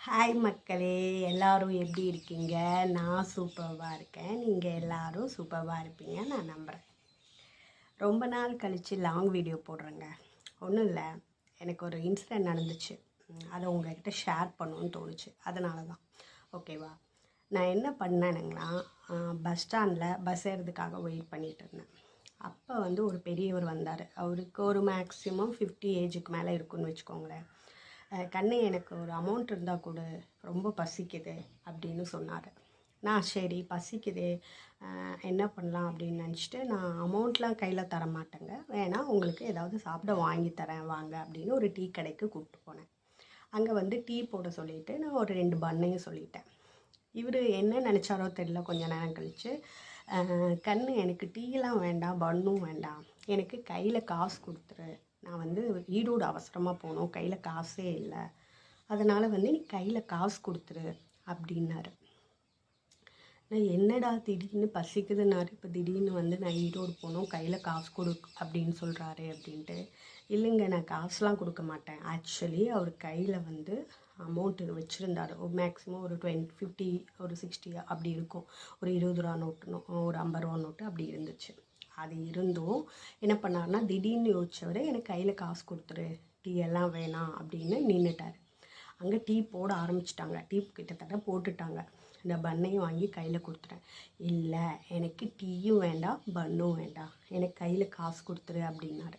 Hi மக்களே. எல்லோரும் எப்படி இருக்கீங்க? நான் சூப்பர்வாக இருக்கேன். நீங்கள் எல்லோரும் சூப்பர்வாக இருப்பீங்க. நான் நம்புகிறேன் ரொம்ப நாள் கழித்து லாங் வீடியோ போடுறேங்க. ஒன்றும் இல்லை. எனக்கு ஒரு இன்சிடென்ட் நடந்துச்சு. அதை உங்கள்கிட்ட ஷேர் பண்ணணும்னு தோணுச்சு. அதனால தான் ஓகேவா நான் என்ன பண்ணேனுங்களா பஸ் ஸ்டாண்டில் பஸ் ஏறதுக்காக வெயிட் பண்ணிகிட்டு இருந்தேன். அப்போ வந்து ஒரு பெரியவர் வந்தார். அவருக்கு ஒரு மேக்ஸிமம் ஃபிஃப்டி ஏஜுக்கு மேலே இருக்குன்னு வச்சுக்கோங்களேன். கண்ணு எனக்கு ஒரு அமௌண்ட் இருந்தால் கூட ரொம்ப பசிக்குது அப்படின்னு சொன்னார். நான் சரி பசிக்குது என்ன பண்ணலாம் அப்படின்னு நினச்சிட்டு நான் அமௌண்ட்லாம் கையில் தர மாட்டேங்க வேணால் உங்களுக்கு ஏதாவது சாப்பிட வாங்கி தரேன் வாங்க அப்படின்னு ஒரு டீ கடைக்கு கூப்பிட்டு போனேன். அங்கே வந்து டீ போட சொல்லிட்டு நான் ஒரு ரெண்டு பண்ணையும் சொல்லிட்டேன். இவர் என்ன நினச்சாரோ தெரியல கொஞ்ச நேரம் கழித்து கண்ணு எனக்கு டீலாம் வேண்டாம் பன்னும் வேண்டாம். எனக்கு கையில் காசு கொடுத்துரு நான் வந்து ஈரோடு அவசரமாக போகணும் கையில் காசே இல்லை. அதனால் வந்து நீ கையில் காசு கொடுத்துரு அப்படின்னாரு. நான் என்னடா திடீர்னு பசிக்குதுன்னாரு. இப்போ திடீர்னு வந்து நான் ஈரோடு போகணும் கையில் காசு கொடு அப்படின்னு சொல்கிறாரு அப்படின்ட்டு. இல்லைங்க நான் காசுலாம் கொடுக்க மாட்டேன். ஆக்சுவலி அவர் கையில் வந்து அமௌண்ட்டு வச்சுருந்தார். ஒரு மேக்ஸிமம் ஒரு டுவெண்ட் ஃபிஃப்டி ஒரு சிக்ஸ்டி அப்படி இருக்கும். ஒரு இருபது ரூபா நோட்டு ஒரு ஐம்பது ரூபா நோட்டு அப்படி இருந்துச்சு. அது இருந்தும் என்ன பண்ணாருன்னா திடீர்னு யோசிச்சவர் எனக்கு கையில் காசு கொடுத்துரு. டீ எல்லாம் வேணாம் அப்படின்னு நின்றுட்டார் அங்கே டீ போட ஆரம்பிச்சிட்டாங்க. டீ கிட்டத்தட்ட போட்டுட்டாங்க. இந்த பன்னையும் வாங்கி கையில் கொடுத்துட்டேன் இல்லை எனக்கு டீயும் வேண்டாம் பன்னும் வேண்டாம். எனக்கு கையில் காசு கொடுத்துரு அப்படின்னாரு.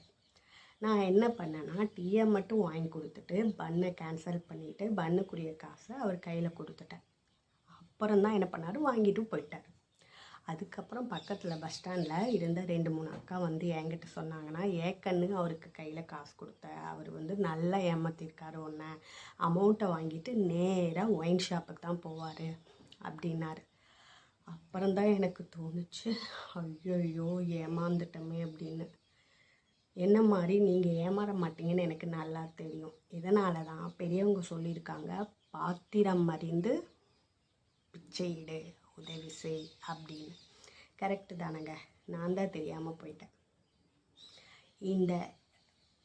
நான் என்ன பண்ணேன்னா டீயை மட்டும் வாங்கி கொடுத்துட்டு பன்னை கேன்சல் பண்ணிவிட்டு பண்ணுக்குரிய காசை அவர் கையில் கொடுத்துட்டேன். அப்புறம் தான் என்ன பண்ணார்? வாங்கிட்டு போயிட்டார். அதுக்கப்புறம் பக்கத்தில் பஸ் ஸ்டாண்டில் இருந்த ரெண்டு மூணு அக்கா வந்து என்கிட்ட சொன்னாங்கன்னா ஏக்கன்னு அவருக்கு கையில் காசு கொடுத்த. அவர் வந்து நல்லா ஏமாத்திருக்காரு ஒன்று அமௌண்ட்டை வாங்கிட்டு நேராக ஒயின் ஷாப்புக்கு தான் போவார். அப்படின்னாரு. அப்புறம்தான் எனக்கு தோணுச்சு ஐயோ ஏமாந்துட்டோமே அப்படின்னு. என்ன மாதிரி நீங்கள் ஏமாற மாட்டீங்கன்னு எனக்கு நல்லா தெரியும். இதனால தான் பெரியவங்க சொல்லியிருக்காங்க பாத்திரம் மறிந்து பிச்சையிடு உதவி செய் அப்படின்னு. கரெக்டு தானேங்க. நான் தான் தெரியாமல் போயிட்டேன். இந்த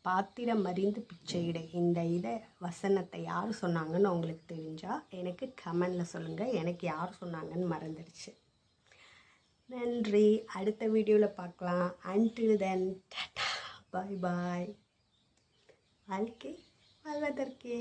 பாத்திரம் அறிந்து பிச்சையிடு இந்த இதை வசனத்தை யார் சொன்னாங்கன்னு உங்களுக்கு தெரிஞ்சால் எனக்கு கமெண்டில் சொல்லுங்கள் எனக்கு யார் சொன்னாங்கன்னு மறந்துடுச்சு நன்றி. அடுத்த வீடியோவில் பார்க்கலாம். Until then tata. பாய் பாய் வாழ்க்கை வாழ்வதற்கே.